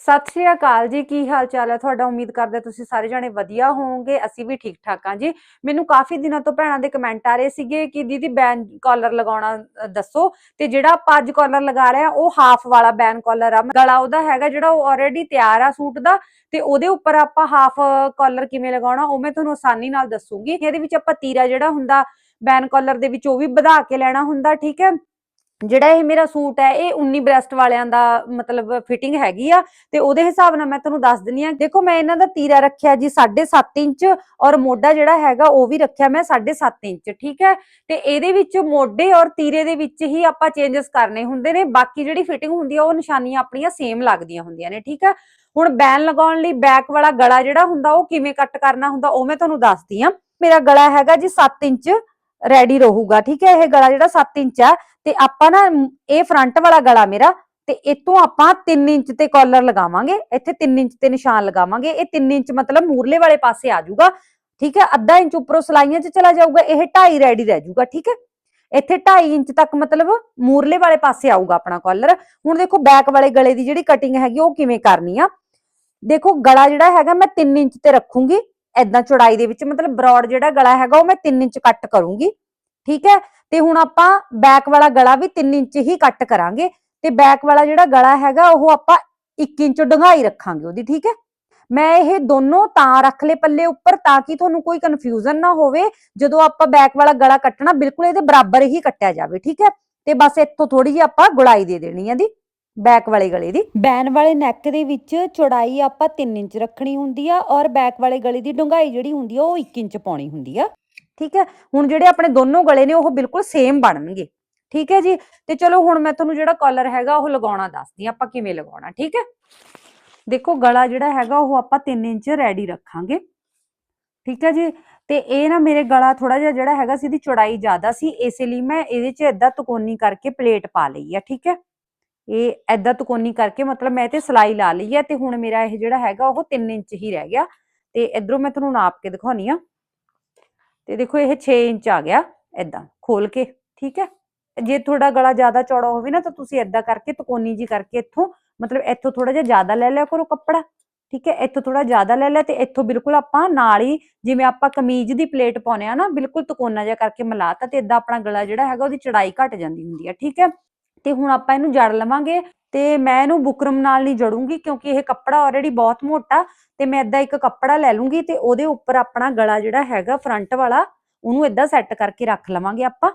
ਸਤਿ ਸ਼੍ਰੀ ਅਕਾਲ ਜੀ, ਕੀ ਹਾਲ ਚਾਲ ਹੈ ਤੁਹਾਡਾ? ਉਮੀਦ ਕਰਦੇ ਤੁਸੀਂ ਸਾਰੇ ਜਣੇ ਵਧੀਆ ਹੋਵੋਗੇ, ਅਸੀਂ ਵੀ ਠੀਕ ਠਾਕ ਹਾਂ ਜੀ। ਮੈਨੂੰ ਕਾਫੀ ਦਿਨਾਂ ਤੋਂ ਭੈਣਾਂ ਦੇ ਕਮੈਂਟ ਆ ਰਹੇ ਸੀਗੇ ਕਿ ਦੀਦੀ ਬੈਨ ਕਾਲਰ ਲਗਾਉਣਾ ਦੱਸੋ। ਤੇ ਜਿਹੜਾ ਆਪਾਂ ਅੱਜ ਕਾਲਰ ਲਗਾ ਰਹੇ ਆ ਉਹ ਹਾਫ ਵਾਲਾ ਬੈਨ ਕਾਲਰ ਆ। ਗਲਾ ਉਹਦਾ ਹੈਗਾ ਜਿਹੜਾ ਉਹ ਆਲਰੇਡੀ ਤਿਆਰ ਆ ਸੂਟ ਦਾ। ਤੇ ਉਹਦੇ ਉੱਪਰ ਆਪਾਂ ਹਾਫ ਕਾਲਰ ਕਿਵੇਂ ਲਗਾਉਣਾ, ਉਹ ਮੈਂ ਤੁਹਾਨੂੰ ਆਸਾਨੀ ਨਾਲ ਦੱਸੂਗੀ। ਇਹਦੇ ਵਿੱਚ ਆਪਾਂ ਤੀਰਾ ਜਿਹੜਾ ਹੁੰਦਾ ਬੈਨ ਕਾਲਰ ਦੇ ਵਿੱਚ ਉਹ ਵੀ ਵਧਾ ਕੇ ਲੈਣਾ ਹੁੰਦਾ, ਠੀਕ ਹੈ? ਜਿਹੜਾ ਇਹ ਮੇਰਾ ਸੂਟ ਹੈ, ਇਹ 19 ਬ੍ਰੈਸਟ ਵਾਲਿਆਂ ਦਾ ਮਤਲਬ ਫਿਟਿੰਗ ਹੈਗੀ ਆ ਤੇ ਉਹਦੇ ਹਿਸਾਬ ਨਾਲ ਮੈਂ ਤੁਹਾਨੂੰ ਦੱਸ ਦਿੰਨੀ ਆ ਦੇਖੋ ਮੈਂ ਇਹਨਾਂ ਦਾ ਤੀਰਾ ਰੱਖਿਆ ਜੀ 7.5 ਇੰਚ ਔਰ ਮੋਢਾ ਜਿਹੜਾ ਹੈਗਾ ਉਹ ਵੀ ਰੱਖਿਆ ਮੈਂ 7.5 ਇੰਚ, ਠੀਕ ਹੈ? ਤੇ ਇਹਦੇ ਵਿੱਚ ਮੋਢੇ ਔਰ ਤੀਰੇ ਦੇ ਵਿੱਚ ਹੀ ਆਪਾਂ ਚੇਂਜਸ ਕਰਨੇ ਹੁੰਦੇ ਨੇ, ਬਾਕੀ ਜਿਹੜੀ ਫਿਟਿੰਗ ਹੁੰਦੀ ਆ ਉਹ ਨਿਸ਼ਾਨੀਆਂ ਆਪਣੀਆਂ ਸੇਮ ਲੱਗਦੀਆਂ ਹੁੰਦੀਆਂ ਨੇ, ਠੀਕ ਹੈ? ਹੁਣ ਬੈਨ ਲਗਾਉਣ ਲਈ ਬੈਕ ਵਾਲਾ ਗਲਾ ਜਿਹੜਾ ਹੁੰਦਾ ਉਹ ਕਿਵੇਂ ਕੱਟ ਕਰਨਾ ਹੁੰਦਾ ਉਹ ਮੈਂ ਤੁਹਾਨੂੰ ਦੱਸਦੀ ਆ ਮੇਰਾ ਗਲਾ ਹੈਗਾ ਜੀ 7 ਇੰਚ ਰੈਡੀ ਰਹੂਗਾ, ਠੀਕ ਹੈ? ਇਹ ਗਲਾ ਜਿਹੜਾ 7 ਇੰਚ ਆ, ਤੇ ਆਪਾਂ ਨਾ, ਇਹ ਫਰੰਟ ਵਾਲਾ ਗਲਾ ਮੇਰਾ, ਤੇ ਇਤੋਂ ਆਪਾਂ 3 ਇੰਚ ਤੇ ਕਾਲਰ ਲਗਾਵਾਂਗੇ, ਇੱਥੇ 3 ਇੰਚ ਤੇ ਨਿਸ਼ਾਨ ਲਗਾਵਾਂਗੇ, ਇਹ 3 ਇੰਚ ਮਤਲਬ ਮੂਰਲੇ ਵਾਲੇ ਪਾਸੇ ਆ ਜਾਊਗਾ, ਠੀਕ ਹੈ? ਅੱਧਾ ਇੰਚ ਉੱਪਰੋਂ ਸਲਾਈਆਂ 'ਚ ਚਲਾ ਜਾਊਗਾ, ਇਹ 2.5 ਰੈਡੀ ਰਹਿ ਜਾਊਗਾ, ਠੀਕ ਹੈ? ਇੱਥੇ 2.5 ਇੰਚ ਤੱਕ ਮਤਲਬ ਮੂਰਲੇ ਵਾਲੇ ਪਾਸੇ ਆਊਗਾ ਆਪਣਾ ਕਾਲਰ ਹੁਣ ਦੇਖੋ ਬੈਕ ਵਾਲੇ ਗਲੇ ਦੀ ਜਿਹੜੀ ਕਟਿੰਗ ਹੈਗੀ, ਉਹ ਕਿਵੇਂ ਕਰਨੀ ਆ? ਦੇਖੋ, ਗਲਾ ਜਿਹੜਾ ਹੈਗਾ, ਮੈਂ 3 ਇੰਚ ਤੇ ਰੱਖੂੰਗੀ ਐਦਾਂ ਚੌੜਾਈ ਦੇ ਵਿੱਚ, ਮਤਲਬ ਬ੍ਰੌਡ ਜਿਹੜਾ ਗਲਾ ਹੈਗਾ ਉਹ ਮੈਂ 3 ਇੰਚ ਕੱਟ ਕਰੂੰਗੀ, ਠੀਕ ਹੈ? ਤੇ ਹੁਣ ਆਪਾਂ ਬੈਕ ਵਾਲਾ ਗਲਾ ਵੀ 3 ਇੰਚ ਹੀ ਕੱਟ ਕਰਾਂਗੇ ਤੇ ਬੈਕ ਵਾਲਾ ਜਿਹੜਾ ਗਲਾ ਹੈਗਾ ਉਹ ਆਪਾਂ 1 ਇੰਚ ਡੂੰਘਾਈ ਰੱਖਾਂਗੇ ਉਹਦੀ, ਠੀਕ ਹੈ? ਮੈਂ ਇਹ ਦੋਨੋਂ ਤਾਂ ਰੱਖ ਲਏ ਪੱਲੇ ਉੱਪਰ ਤਾਂ ਕਿ ਤੁਹਾਨੂੰ ਕੋਈ ਕਨਫਿਊਜ਼ਨ ਨਾ ਹੋਵੇ, ਜਦੋਂ ਆਪਾਂ ਬੈਕ ਵਾਲਾ ਗਲਾ ਕੱਟਣਾ, ਬਿਲਕੁਲ ਇਹਦੇ ਬਰਾਬਰ ਹੀ ਕੱਟਿਆ ਜਾਵੇ, ਠੀਕ ਹੈ? ਤੇ ਬਸ ਇੱਥੋਂ ਥੋੜੀ ਜਿਹੀ ਆਪਾਂ ਗੁਲਾਈ ਦੇ ਦੇਣੀ ਹੈ ਦੀ ਬੈਕ ਵਾਲੇ ਗਲੇ ਦੀ। ਬੈਨ ਵਾਲੇ ਨੈਕ ਦੇ ਵਿੱਚ ਚੌੜਾਈ ਆਪਾਂ 3 ਇੰਚ ਰੱਖਣੀ ਹੁੰਦੀ ਆ ਔਰ ਬੈਕ ਵਾਲੇ ਗਲੇ ਦੀ ਡੂੰਘਾਈ ਜਿਹੜੀ ਹੁੰਦੀ ਆ ਉਹ 1 ਇੰਚ ਪਾਉਣੀ ਹੁੰਦੀ ਆ। ਠੀਕ ਹੈ? ਹੁਣ ਜਿਹੜੇ ਆਪਣੇ ਦੋਨੋਂ ਗਲੇ ਨੇ ਉਹ ਬਿਲਕੁਲ ਸੇਮ ਬਣਨਗੇ। ਠੀਕ ਹੈ ਜੀ? ਤੇ ਚਲੋ ਹੁਣ ਮੈਂ ਤੁਹਾਨੂੰ ਜਿਹੜਾ ਕਾਲਰ ਹੈਗਾ ਉਹ ਲਗਾਉਣਾ ਦੱਸਦੀ ਹਾਂ ਆਪਾਂ ਕਿਵੇਂ ਲਗਾਉਣਾ ਠੀਕ ਹੈ? ਦੇਖੋ ਗਲਾ ਜਿਹੜਾ ਹੈਗਾ ਉਹ ਆਪਾਂ 3 ਇੰਚ ਰੈਡੀ ਰੱਖਾਂਗੇ। ਠੀਕ ਹੈ ਜੀ? ਤੇ ਇਹ ਨਾ ਮੇਰੇ ਗਲਾ ਥੋੜਾ ਜਿਹਾ ਜਿਹੜਾ ਹੈਗਾ ਸੀ ਇਹਦੀ ਚੌੜਾਈ ਜ਼ਿਆਦਾ ਸੀ ਇਸੇ ਲਈ ਮੈਂ ਇਹਦੇ 'ਚ ਏਦਾਂ ਤਕੋਨੀ ਕਰਕੇ ਪਲੇਟ ਪਾ ਲਈ ਆ ਠੀਕ ਹੈ? ਇਹ ਏਦਾਂ ਤਕੋਨੀ ਕਰਕੇ ਮਤਲਬ ਮੈਂ ਤੇ ਸਲਾਈ ਲਾ ਲਈ ਹੈ ਤੇ ਹੁਣ ਮੇਰਾ ਇਹ ਜਿਹੜਾ ਹੈਗਾ ਉਹ 3 ਇੰਚ ਹੀ ਰਹਿ ਗਿਆ ਤੇ ਇਧਰੋਂ ਮੈਂ ਤੁਹਾਨੂੰ ਨਾਪ ਕੇ ਦਿਖਾਉਣੀ ਆ। ਤੇ ਦੇਖੋ ਇਹ 6 ਇੰਚ ਆ ਗਿਆ ਏਦਾਂ ਖੋਲ ਕੇ, ਠੀਕ ਹੈ? ਜੇ ਤੁਹਾਡਾ ਗਲਾ ਜ਼ਿਆਦਾ ਚੌੜਾ ਹੋਵੇ ਨਾ ਤਾਂ ਤੁਸੀਂ ਏਦਾਂ ਕਰਕੇ ਤਕੋਨੀ ਜੀ ਕਰਕੇ ਇੱਥੋਂ ਮਤਲਬ ਇੱਥੋਂ ਥੋੜਾ ਜਿਹਾ ਜ਼ਿਆਦਾ ਲੈ ਲਿਆ ਕਰੋ ਕੱਪੜਾ, ਠੀਕ ਹੈ? ਇੱਥੋਂ ਥੋੜਾ ਜ਼ਿਆਦਾ ਲੈ ਲਿਆ ਤੇ ਇੱਥੋਂ ਬਿਲਕੁਲ ਆਪਾਂ ਨਾਲ ਹੀ ਜਿਵੇਂ ਆਪਾਂ ਕਮੀਜ਼ ਦੀ ਪਲੇਟ ਪਾਉਨੇ ਆ ਨਾ ਬਿਲਕੁਲ ਤਕੋਨਾ ਜਿਹਾ ਕਰਕੇ ਮਿਲਾਤਾ ਤੇ ਇਦਾਂ ਆਪਣਾ ਗਲਾ ਜਿਹੜਾ ਹੈਗਾ ਉਹਦੀ ਚੜਾਈ ਘਟ ਜਾਂਦੀ ਹੁੰਦੀ ਹੈ ਠੀਕ ਹੈ? ਤੇ ਹੁਣ ਆਪਾਂ ਇਹਨੂੰ ਜੜ ਲਵਾਂਗੇ ਤੇ ਮੈਂ ਇਹਨੂੰ ਬੁਕਰਮ ਨਾਲ ਨਹੀਂ ਜੜੂੰਗੀ ਕਿਉਂਕਿ ਇਹ ਕੱਪੜਾ ਆਲਰੇਡੀ ਬਹੁਤ ਮੋਟਾ, ਤੇ ਮੈਂ ਇਦਾਂ ਇੱਕ ਕੱਪੜਾ ਲੈ ਲੂੰਗੀ ਤੇ ਉਹਦੇ ਉੱਪਰ ਆਪਣਾ ਗਲਾ ਜਿਹੜਾ ਹੈਗਾ ਫਰੰਟ ਵਾਲਾ, ਉਹਨੂੰ ਇਦਾਂ ਸੈੱਟ ਕਰਕੇ ਰੱਖ ਲਵਾਂਗੇ ਆਪਾਂ।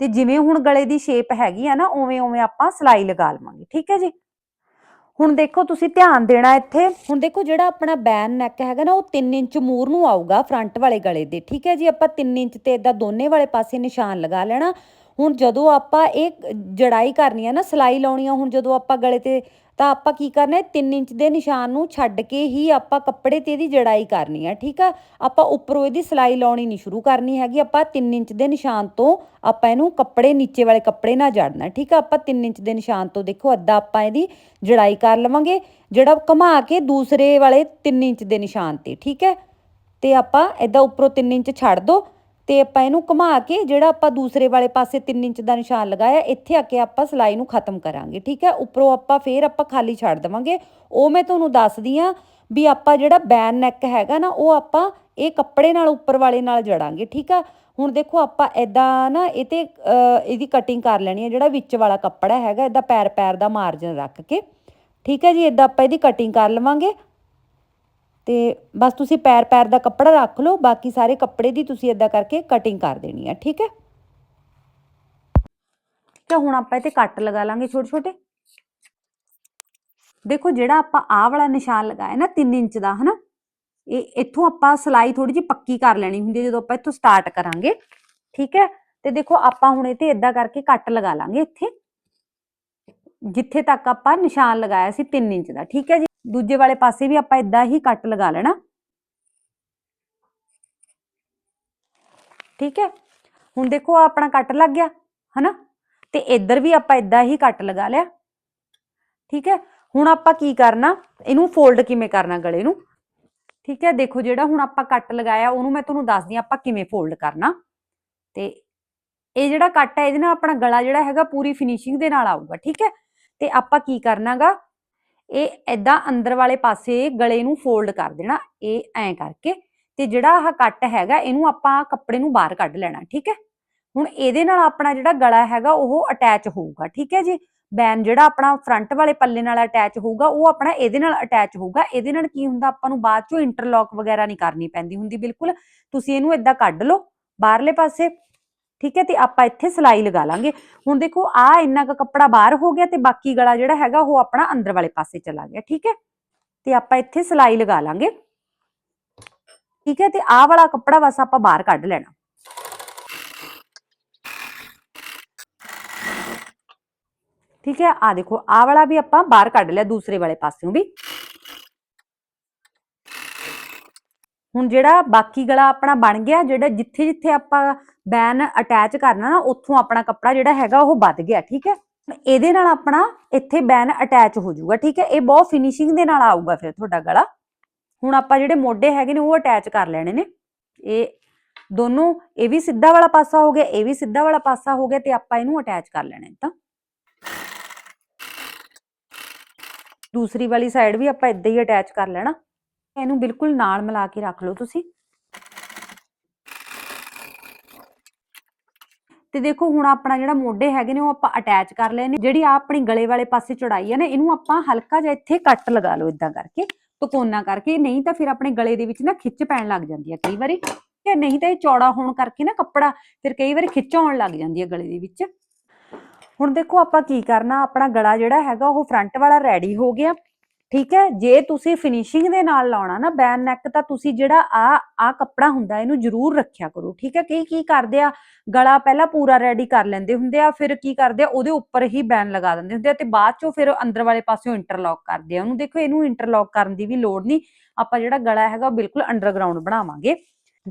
ਤੇ ਜਿਵੇਂ ਹੁਣ ਗਲੇ ਦੀ ਸ਼ੇਪ ਹੈਗੀ ਆ ਨਾ, ਉਵੇਂ ਉਵੇਂ ਆਪਾਂ ਸਲਾਈ ਲਗਾ ਲਵਾਂਗੇ, ਠੀਕ ਹੈ ਜੀ? ਹੁਣ ਦੇਖੋ ਤੁਸੀਂ ਧਿਆਨ ਦੇਣਾ ਇੱਥੇ, ਹੁਣ ਦੇਖੋ ਜਿਹੜਾ ਆਪਣਾ ਬੈਨ ਨੈਕ ਹੈਗਾ ਨਾ, ਉਹ 3 ਇੰਚ ਮੂਰ ਨੂੰ ਆਊਗਾ ਫਰੰਟ ਵਾਲੇ ਗਲੇ ਦੇ, ਠੀਕ ਹੈ ਜੀ? ਆਪਾਂ 3 ਇੰਚ ਤੇ ਇਦਾਂ ਦੋਨੇ ਵਾਲੇ ਪਾਸੇ ਨਿਸ਼ਾਨ ਲਗਾ ਲੈਣਾ ਹੁਣ ਜਦੋਂ ਆਪਾਂ ਇਹ ਜੜਾਈ ਕਰਨੀ ਆ ਨਾ, ਸਲਾਈ ਲਾਉਣੀ ਆ, ਹੁਣ ਜਦੋਂ ਆਪਾਂ ਗਲੇ ਤੇ, ਤਾਂ ਆਪਾਂ ਕੀ ਕਰਨਾ ਹੈ 3 ਇੰਚ ਦੇ ਨਿਸ਼ਾਨ ਨੂੰ ਛੱਡ ਕੇ ਹੀ ਆਪਾਂ ਕੱਪੜੇ ਤੇ ਇਹਦੀ ਜੜਾਈ ਕਰਨੀ ਆ, ਠੀਕ ਆ? ਆਪਾਂ ਉੱਪਰੋਂ ਇਹਦੀ ਸਲਾਈ ਲਾਉਣੀ ਨਹੀਂ ਸ਼ੁਰੂ ਕਰਨੀ ਹੈਗੀ, ਆਪਾਂ 3 ਇੰਚ ਦੇ ਨਿਸ਼ਾਨ ਤੋਂ ਆਪਾਂ ਇਹਨੂੰ ਕੱਪੜੇ, ਨੀਚੇ ਵਾਲੇ ਕੱਪੜੇ ਨਾਲ ਜੜਨਾ, ਠੀਕ ਆ? ਆਪਾਂ 3 ਇੰਚ ਦੇ ਨਿਸ਼ਾਨ ਤੋਂ ਦੇਖੋ, ਅੱਧਾ ਆਪਾਂ ਇਹਦੀ ਜੜਾਈ ਕਰ ਲਵਾਂਗੇ, ਜਿਹੜਾ ਘੁਮਾ ਕੇ ਦੂਸਰੇ ਵਾਲੇ 3 ਇੰਚ ਦੇ ਨਿਸ਼ਾਨ ਤੇ, ਠੀਕ ਹੈ? ਤੇ ਆਪਾਂ ਇਦਾਂ ਉੱਪਰੋਂ 3 ਇੰਚ ਛੱਡ ਦੋ ਤੇ ਆਪਾਂ ਇਹਨੂੰ ਘੁਮਾ ਕੇ ਜਿਹੜਾ ਆਪਾਂ ਦੂਸਰੇ ਵਾਲੇ ਪਾਸੇ 3 ਇੰਚ ਦਾ ਨਿਸ਼ਾਨ ਲਗਾਇਆ, ਇੱਥੇ ਆ ਕੇ ਆਪਾਂ ਸਲਾਈ ਨੂੰ ਖਤਮ ਕਰਾਂਗੇ, ਠੀਕ ਹੈ? ਉੱਪਰੋਂ ਆਪਾਂ ਫੇਰ ਆਪਾਂ ਖਾਲੀ ਛੱਡ ਦੇਵਾਂਗੇ। ਉਹ ਮੈਂ ਤੁਹਾਨੂੰ ਦੱਸਦੀ ਆ ਵੀ ਆਪਾਂ ਜਿਹੜਾ ਬੈਨ ਨੈਕ ਹੈਗਾ ਨਾ, ਉਹ ਆਪਾਂ ਇਹ ਕੱਪੜੇ ਨਾਲ, ਉੱਪਰ ਵਾਲੇ ਨਾਲ ਜੜਾਂਗੇ, ਠੀਕ ਆ? ਹੁਣ ਦੇਖੋ ਆਪਾਂ ਐਦਾਂ ਨਾ, ਇਹ ਤੇ ਇਹਦੀ ਕਟਿੰਗ ਕਰ ਲੈਣੀ ਹੈ ਜਿਹੜਾ ਵਿੱਚ ਵਾਲਾ ਕੱਪੜਾ ਹੈਗਾ, ਇਹਦਾ ਪੈਰ ਪੈਰ ਦਾ ਮਾਰਜਨ ਰੱਖ ਕੇ, ਠੀਕ ਹੈ ਜੀ? ਇਦਾਂ ਆਪਾਂ ਇਹਦੀ ਕਟਿੰਗ ਕਰ ਲਵਾਂਗੇ। ਤੇ ਬਸ ਤੁਸੀਂ ਪੈਰ ਪੈਰ ਦਾ ਕੱਪੜਾ ਰੱਖ ਲਓ, ਬਾਕੀ ਸਾਰੇ ਕੱਪੜੇ ਦੀ ਤੁਸੀਂ ਇਦਾਂ ਕਰਕੇ ਕਟਿੰਗ ਕਰ ਦੇਣੀ ਹੈ ਠੀਕ ਹੈ? ਤਾਂ ਹੁਣ ਆਪਾਂ ਇਹ ਕੱਟ ਲਗਾ ਲਾਂਗੇ ਛੋਟੇ ਛੋਟੇ। ਦੇਖੋ ਜਿਹੜਾ ਆਪਾਂ ਆਹ ਵਾਲਾ ਨਿਸ਼ਾਨ ਲਗਾਇਆ ਨਾ 3 ਇੰਚ ਦਾ, ਹਨਾ? ਇਹ ਇੱਥੋਂ ਆਪਾਂ ਸਲਾਈ ਥੋੜੀ ਜਿਹੀ ਪੱਕੀ ਕਰ ਲੈਣੀ ਹੁੰਦੀ ਹੈ ਜਦੋਂ ਆਪਾਂ ਇੱਥੋਂ ਸਟਾਰਟ ਕਰਾਂਗੇ, ਠੀਕ ਹੈ? ਤੇ ਦੇਖੋ ਆਪਾਂ ਹੁਣ ਇਹ ਤੇ ਇਦਾਂ ਕਰਕੇ ਕੱਟ ਲਗਾ ਲਾਂਗੇ ਇੱਥੇ। ਜਿੱਥੇ ਤੱਕ ਆਪਾਂ ਨਿਸ਼ਾਨ ਲਗਾਇਆ ਸੀ 3 ਇੰਚ ਦਾ, ਠੀਕ ਹੈ ਜੀ? ਦੂਜੇ ਵਾਲੇ ਪਾਸੇ ਵੀ ਆਪਾਂ ਇਦਾਂ ਹੀ ਕੱਟ ਲਗਾ ਲੈਣਾ। ਠੀਕ ਹੈ? ਹੁਣ ਦੇਖੋ ਆਪਣਾ ਕੱਟ ਲੱਗ ਗਿਆ, ਹਨਾ? ਤੇ ਇੱਧਰ ਵੀ ਆਪਾਂ ਇਦਾਂ ਹੀ ਕੱਟ ਲਗਾ ਲਿਆ। ਠੀਕ ਹੈ? ਹੁਣ ਆਪਾਂ ਕੀ ਕਰਨਾ? ਇਹਨੂੰ ਫੋਲਡ ਕਿਵੇਂ ਕਰਨਾ ਗਲੇ ਨੂੰ? ਠੀਕ ਹੈ? ਦੇਖੋ ਜਿਹੜਾ ਹੁਣ ਆਪਾਂ ਕੱਟ ਲਗਾਇਆ, ਉਹਨੂੰ ਮੈਂ ਤੁਹਾਨੂੰ ਦੱਸਦੀ ਹਾਂ ਆਪਾਂ ਕਿਵੇਂ ਫੋਲਡ ਕਰਨਾ। ਤੇ ਇਹ ਜਿਹੜਾ ਕੱਟ ਹੈ, ਇਹਦੇ ਨਾਲ ਆਪਣਾ ਗਲਾ ਜਿਹੜਾ ਹੈਗਾ ਪੂਰੀ ਫਿਨਿਸ਼ਿੰਗ ਦੇ ਨਾਲ ਆਊਗਾ, ਠੀਕ ਹੈ? ਤੇ ਆਪਾਂ ਕੀ ਕਰਨਾਗਾ? ਇਹ ਐਦਾਂ ਅੰਦਰ ਵਾਲੇ ਪਾਸੇ ਗਲੇ ਨੂੰ ਫੋਲਡ ਕਰ ਦੇਣਾ, ਇਹ ਐਂ ਕਰਕੇ ਤੇ ਜਿਹੜਾ ਆਹ ਕੱਟ ਹੈਗਾ, ਇਹਨੂੰ ਆਪਾਂ ਕੱਪੜੇ ਨੂੰ ਬਾਹਰ ਕੱਢ ਲੈਣਾ, ਠੀਕ ਹੈ? ਹੁਣ ਇਹਦੇ ਨਾਲ ਆਪਣਾ ਜਿਹੜਾ ਗਲਾ ਹੈਗਾ, ਉਹ ਅਟੈਚ ਹੋਊਗਾ, ਠੀਕ ਹੈ ਜੀ? ਬੈਨ ਜਿਹੜਾ ਆਪਣਾ ਫਰੰਟ ਵਾਲੇ ਪੱਲੇ ਨਾਲ ਅਟੈਚ ਹੋਊਗਾ, ਉਹ ਆਪਣਾ ਇਹਦੇ ਨਾਲ ਅਟੈਚ ਹੋਊਗਾ, ਇਹਦੇ ਨਾਲ ਕੀ ਹੁੰਦਾ, ਆਪਾਂ ਨੂੰ ਬਾਅਦ ਚੋਂ ਇੰਟਰਲੌਕ ਵਗੈਰਾ ਨਹੀਂ ਕਰਨੀ ਪੈਂਦੀ ਹੁੰਦੀ, ਬਿਲਕੁਲ। ਤੁਸੀਂ ਇਹਨੂੰ ਇਦਾਂ ਕੱਢ ਲਓ, ਬਾਹਰਲੇ ਪਾਸੇ। ਠੀਕ ਹੈ, ਤੇ ਆਪਾਂ ਇੱਥੇ ਸਲਾਈ ਲਗਾ ਲਾਂਗੇ। ਹੁਣ ਦੇਖੋ, ਆ ਇੰਨਾ ਕੁ ਕੱਪੜਾ ਬਾਹਰ ਹੋ ਗਿਆ ਤੇ ਬਾਕੀ ਗਲਾ ਜਿਹੜਾ ਹੈਗਾ, ਉਹ ਆਪਣਾ ਅੰਦਰ ਵਾਲੇ ਪਾਸੇ ਚਲਾ ਗਿਆ, ਠੀਕ ਹੈ? ਤੇ ਆਪਾਂ ਇੱਥੇ ਸਲਾਈ ਲਗਾ ਲਾਂਗੇ। ਠੀਕ ਹੈ, ਤੇ ਆਹ ਵਾਲਾ ਕੱਪੜਾ ਬਸ ਆਪਾਂ ਬਾਹਰ ਕੱਢ ਲੈਣਾ। ਠੀਕ ਹੈ, ਆ ਦੇਖੋ ਆਹ ਵਾਲਾ ਵੀ ਆਪਾਂ ਬਾਹਰ ਕੱਢ ਲਿਆ, ਦੂਸਰੇ ਵਾਲੇ ਪਾਸਿਓਂ ਵੀ। ਹੁਣ ਜਿਹੜਾ ਬਾਕੀ ਗਲਾ ਆਪਣਾ ਬਣ ਗਿਆ, ਜਿਹੜਾ ਜਿੱਥੇ ਜਿੱਥੇ ਆਪਾਂ ਬੈਨ ਅਟੈਚ ਕਰਨਾ ਨਾ, ਉੱਥੋਂ ਆਪਣਾ ਕੱਪੜਾ ਜਿਹੜਾ ਹੈਗਾ ਉਹ ਵੱਧ ਗਿਆ, ਠੀਕ ਹੈ? ਇਹਦੇ ਨਾਲ ਆਪਣਾ ਇੱਥੇ ਬੈਨ ਅਟੈਚ ਹੋ ਜਾਊਗਾ, ਠੀਕ ਹੈ? ਇਹ ਬਹੁਤ ਫਿਨਿਸ਼ਿੰਗ ਦੇ ਨਾਲ ਆਊਗਾ ਫਿਰ ਤੁਹਾਡਾ ਗਲਾ। ਹੁਣ ਆਪਾਂ ਜਿਹੜੇ ਮੋਢੇ ਹੈਗੇ ਨੇ, ਉਹ ਅਟੈਚ ਕਰ ਲੈਣੇ ਨੇ। ਇਹ ਦੋਨੋਂ, ਇਹ ਵੀ ਸਿੱਧਾ ਵਾਲਾ ਪਾਸਾ ਹੋ ਗਿਆ, ਇਹ ਵੀ ਸਿੱਧਾ ਵਾਲਾ ਪਾਸਾ ਹੋ ਗਿਆ ਤੇ ਆਪਾਂ ਇਹਨੂੰ ਅਟੈਚ ਕਰ ਲੈਣਾ ਤਾਂ। ਦੂਸਰੀ ਵਾਲੀ ਸਾਈਡ ਵੀ ਆਪਾਂ ਇਦਾਂ ਹੀ ਅਟੈਚ ਕਰ ਲੈਣਾ। ਇਹਨੂੰ ਬਿਲਕੁਲ ਨਾਲ ਮਿਲਾ ਕੇ ਰੱਖ ਲਓ ਤੁਸੀਂ। ਤੇ ਦੇਖੋ, ਹੁਣ ਆਪਣਾ ਜਿਹੜਾ ਮੋਢੇ ਹੈਗੇ ਨੇ, ਉਹ ਆਪਾਂ ਅਟੈਚ ਕਰ ਲਏ ਨੇ। ਜਿਹੜੀ ਆ ਆਪਣੀ ਗਲੇ ਵਾਲੇ ਪਾਸੇ ਚੜਾਈ ਹੈ ਨਾ, ਇਹਨੂੰ ਆਪਾਂ ਹਲਕਾ ਜਿਹਾ ਇੱਥੇ ਕੱਟ ਲਗਾ ਲਓ ਇਦਾਂ ਕਰਕੇ ਤਕੋਨਾ ਕਰਕੇ। ਨਹੀਂ ਤਾਂ ਫਿਰ ਆਪਣੇ ਗਲੇ ਦੇ ਵਿੱਚ ਨਾ ਖਿੱਚ ਪੈਣ ਲੱਗ ਜਾਂਦੀ ਹੈ ਕਈ ਵਾਰੀ। ਤੇ ਨਹੀਂ ਤਾਂ ਇਹ ਚੌੜਾ ਹੋਣ ਕਰਕੇ ਨਾ ਕੱਪੜਾ ਫਿਰ ਕਈ ਵਾਰੀ ਖਿੱਚ ਆਉਣ ਲੱਗ ਜਾਂਦੀ ਹੈ ਗਲੇ ਦੇ ਵਿੱਚ। ਹੁਣ ਦੇਖੋ ਆਪਾਂ ਕੀ ਕਰਨਾ, ਆਪਣਾ ਗਲਾ ਜਿਹੜਾ ਹੈਗਾ, ਉਹ ਫਰੰਟ ਵਾਲਾ ਰੈਡੀ ਹੋ ਗਿਆ। ਠੀਕ ਹੈ? ਜੇ ਤੁਸੀਂ ਫਿਨਿਸ਼ਿੰਗ ਦੇ ਨਾਲ ਲਾਉਣਾ ਨਾ ਬੈਨ ਨੈਕ ਤਾਂ ਤੁਸੀਂ ਜਿਹੜਾ ਆ ਆ ਕੱਪੜਾ ਹੁੰਦਾ, ਇਹਨੂੰ ਜ਼ਰੂਰ ਰੱਖਿਆ ਕਰੋ। ਠੀਕ ਹੈ? ਕਈ ਕੀ ਕਰਦੇ ਆ? ਗਲਾ ਪਹਿਲਾਂ ਪੂਰਾ ਰੈਡੀ ਕਰ ਲੈਂਦੇ ਹੁੰਦੇ ਆ, ਫਿਰ ਕੀ ਕਰਦੇ ਆ? ਉਹਦੇ ਉੱਪਰ ਹੀ ਬੈਨ ਲਗਾ ਦਿੰਦੇ ਹੁੰਦੇ ਆ ਤੇ ਬਾਅਦ ਚੋਂ ਫਿਰ ਅੰਦਰ ਵਾਲੇ ਪਾਸਿਓਂ ਇੰਟਰਲੌਕ ਕਰਦੇ ਆ। ਉਹਨੂੰ ਦੇਖੋ, ਇਹਨੂੰ ਇੰਟਰਲੌਕ ਕਰਨ ਦੀ ਵੀ ਲੋੜ ਨਹੀਂ। ਆਪਾਂ ਜਿਹੜਾ ਗਲਾ ਹੈਗਾ, ਉਹ ਬਿਲਕੁਲ ਅੰਡਰਗਰਾਉਂਡ ਬਣਾਵਾਂਗੇ।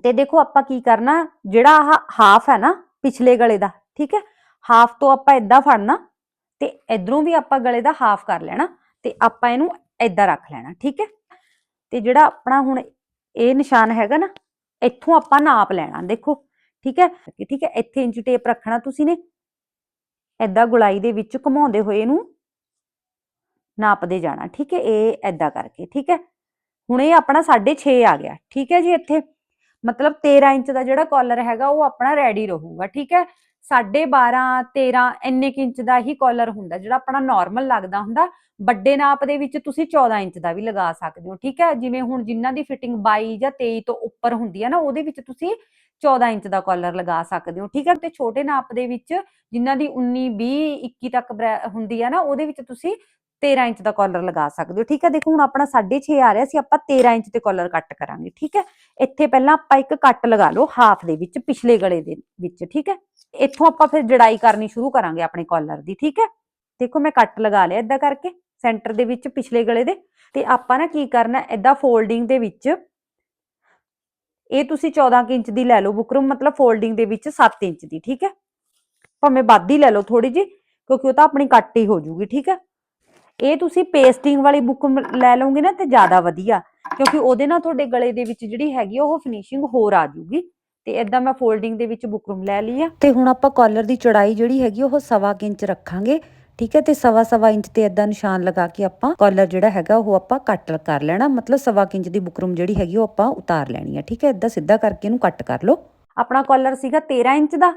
ਤੇ ਦੇਖੋ, ਆਪਾਂ ਕੀ ਕਰਨਾ? ਜਿਹੜਾ ਆਹ ਹਾਫ ਹੈ ਨਾ, ਪਿਛਲੇ ਗਲੇ ਦਾ, ਠੀਕ ਹੈ? ਹਾਫ ਤੋਂ ਆਪਾਂ ਇਦਾਂ ਫੜਨਾ ਤੇ ਇਧਰੋਂ ਵੀ ਆਪਾਂ ਗਲੇ ਦਾ ਹਾਫ ਕਰ ਲੈਣਾ ਤੇ ਆਪਾਂ ਇਹਨੂੰ ਇਦਾਂ ਰੱਖ ਲੈਣਾ, ਠੀਕ ਹੈ? ਤੇ ਜਿਹੜਾ ਆਪਣਾ ਹੁਣ ਇਹ ਨਿਸ਼ਾਨ ਹੈਗਾ ਨਾ, ਇੱਥੋਂ ਆਪਾਂ ਨਾਪ ਲੈਣਾ, ਦੇਖੋ, ਠੀਕ ਹੈ? ਠੀਕ ਹੈ, ਇੱਥੇ ਇੰਚ ਟੇਪ ਰੱਖਣਾ ਤੁਸੀਂ ਨੇ। ਇਦਾਂ ਗੁਲਾਈ ਦੇ ਵਿੱਚ ਘੁਮਾਉਂਦੇ ਹੋਏ ਇਹਨੂੰ ਨਾਪਦੇ ਜਾਣਾ, ਠੀਕ ਹੈ? ਇਹ ਇਦਾਂ ਕਰਕੇ, ਠੀਕ ਹੈ? ਹੁਣ ਇਹ ਆਪਣਾ 6.5 ਆ ਗਿਆ, ਠੀਕ ਹੈ ਜੀ ਇੱਥੇ। ਮਤਲਬ 13 ਇੰਚ ਦਾ ਜਿਹੜਾ ਕਾਲਰ ਹੈਗਾ, ਉਹ ਆਪਣਾ ਰੈਡੀ ਰਹੂਗਾ, ਠੀਕ ਹੈ? 12.5 13 ਇੰਨੇ ਇੰਚ ਦਾ ਹੀ ਕਾਲਰ ਹੁੰਦਾ, ਜਿਹੜਾ ਆਪਣਾ ਨਾਰਮਲ ਲੱਗਦਾ ਹੁੰਦਾ। ਵੱਡੇ ਨਾਪ ਦੇ ਵਿੱਚ ਤੁਸੀਂ 14 ਇੰਚ ਦਾ ਵੀ ਲਗਾ ਸਕਦੇ ਹੋ, ਠੀਕ ਹੈ? ਜਿਵੇਂ ਹੁਣ ਜਿਨ੍ਹਾਂ ਦੀ ਫਿਟਿੰਗ 22 ਜਾਂ 23 ਤੋਂ ਉੱਪਰ ਹੁੰਦੀ ਹੈ ਨਾ, ਉਹਦੇ ਵਿੱਚ ਤੁਸੀਂ 14 ਇੰਚ ਦਾ ਕਾਲਰ ਲਗਾ ਸਕਦੇ ਹੋ, ਠੀਕ ਹੈ? ਤੇ ਛੋਟੇ ਨਾਪ ਦੇ ਵਿੱਚ ਜਿਨ੍ਹਾਂ ਦੀ 19 20 21 ਤੱਕ ਹੁੰਦੀ ਹੈ ਨਾ, ਉਹਦੇ ਵਿੱਚ ਤੁਸੀਂ 13 ਇੰਚ ਦਾ ਕਾਲਰ ਲਗਾ ਸਕਦੇ ਹੋ। ਠੀਕ ਹੈ, ਦੇਖੋ ਹੁਣ ਆਪਣਾ 6.5 ਆ ਰਿਹਾ ਸੀ, ਆਪਾਂ 13 ਇੰਚ ਤੇ ਕਾਲਰ ਕੱਟ ਕਰਾਂਗੇ, ਠੀਕ ਹੈ। ਇੱਥੇ ਪਹਿਲਾਂ ਆਪਾਂ ਇੱਕ ਕੱਟ ਲਗਾ ਲਓ ਹਾਫ ਦੇ ਵਿੱਚ, ਪਿਛਲੇ ਗਲੇ ਦੇ ਵਿੱਚ, ਠੀਕ ਹੈ। ਇੱਥੋਂ ਆਪਾਂ ਫਿਰ ਜੜਾਈ ਕਰਨੀ ਸ਼ੁਰੂ ਕਰਾਂਗੇ ਆਪਣੇ ਕਾਲਰ ਦੀ, ਠੀਕ ਹੈ। ਦੇਖੋ ਮੈਂ ਕੱਟ ਲਗਾ ਲਿਆ ਇਦਾਂ ਕਰਕੇ ਸੈਂਟਰ ਦੇ ਵਿੱਚ ਪਿਛਲੇ ਗਲੇ ਦੇ। ਤੇ ਆਪਾਂ ਨਾ ਕੀ ਕਰਨਾ ਇਦਾਂ ਫੋਲਡਿੰਗ ਦੇ ਵਿੱਚ, ਇਹ ਤੁਸੀਂ 14 ਕੁ ਇੰਚ ਦੀ ਲੈ ਲਓ ਬੁਕਰਮ ਮਤਲਬ ਫੋਲਡਿੰਗ ਦੇ ਵਿੱਚ 7 ਇੰਚ ਦੀ, ਠੀਕ ਹੈ। ਭਾਵੇਂ ਵੱਧ ਹੀ ਲੈ ਲਓ ਥੋੜੀ ਜੀ ਕਿਉਂਕਿ ਉਹ ਤਾਂ ਆਪਣੀ ਕੱਟ ਹੀ ਹੋ ਜੂਗੀ, ਠੀਕ ਹੈ। ਇਹ ਤੁਸੀਂ ਪੇਸਟਿੰਗ ਵਾਲੀ ਬੁੱਕ ਲੈ ਲਓਗੇ ਨਾ ਤੇ ਜ਼ਿਆਦਾ ਵਧੀਆ, ਕਿਉਂਕਿ ਉਹਦੇ ਨਾਲ ਤੁਹਾਡੇ ਗਲੇ ਦੇ ਵਿੱਚ ਜਿਹੜੀ ਹੈਗੀ ਉਹ ਫਿਨਿਸ਼ਿੰਗ ਹੋਰ ਆ ਜੂਗੀ ਤੇ ਇਦਾਂ ਮੈਂ ਫੋਲਡਿੰਗ ਦੇ ਵਿੱਚ ਬੁਕਰਮ ਲੈ ਲਈ ਆ। ਤੇ ਹੁਣ ਆਪਾਂ ਕਾਲਰ ਦੀ ਚੌੜਾਈ ਜਿਹੜੀ ਹੈਗੀ ਉਹ ਸਵਾ ਕੁ ਇੰਚ ਰੱਖਾਂਗੇ, ਠੀਕ ਹੈ? ਤੇ ਸਵਾ ਸਵਾ ਇੰਚ ਤੇ ਇਦਾਂ ਨਿਸ਼ਾਨ ਲਗਾ ਕੇ ਆਪਾਂ ਕਾਲਰ ਜਿਹੜਾ ਹੈਗਾ, ਉਹ ਆਪਾਂ ਕੱਟ ਕਰ ਲੈਣਾ। ਮਤਲਬ ਸਵਾ ਕੁ ਇੰਚ ਦੀ ਬੁਕਰਮ ਜਿਹੜੀ ਹੈਗੀ ਉਹ ਆਪਾਂ ਉਤਾਰ ਲੈਣੀ ਆ, ਠੀਕ ਹੈ? ਇਦਾਂ ਸਿੱਧਾ ਕਰਕੇ ਇਹਨੂੰ ਕੱਟ ਕਰ ਲਓ। ਆਪਣਾ ਕਾਲਰ ਸੀਗਾ 13 ਇੰਚ ਦਾ।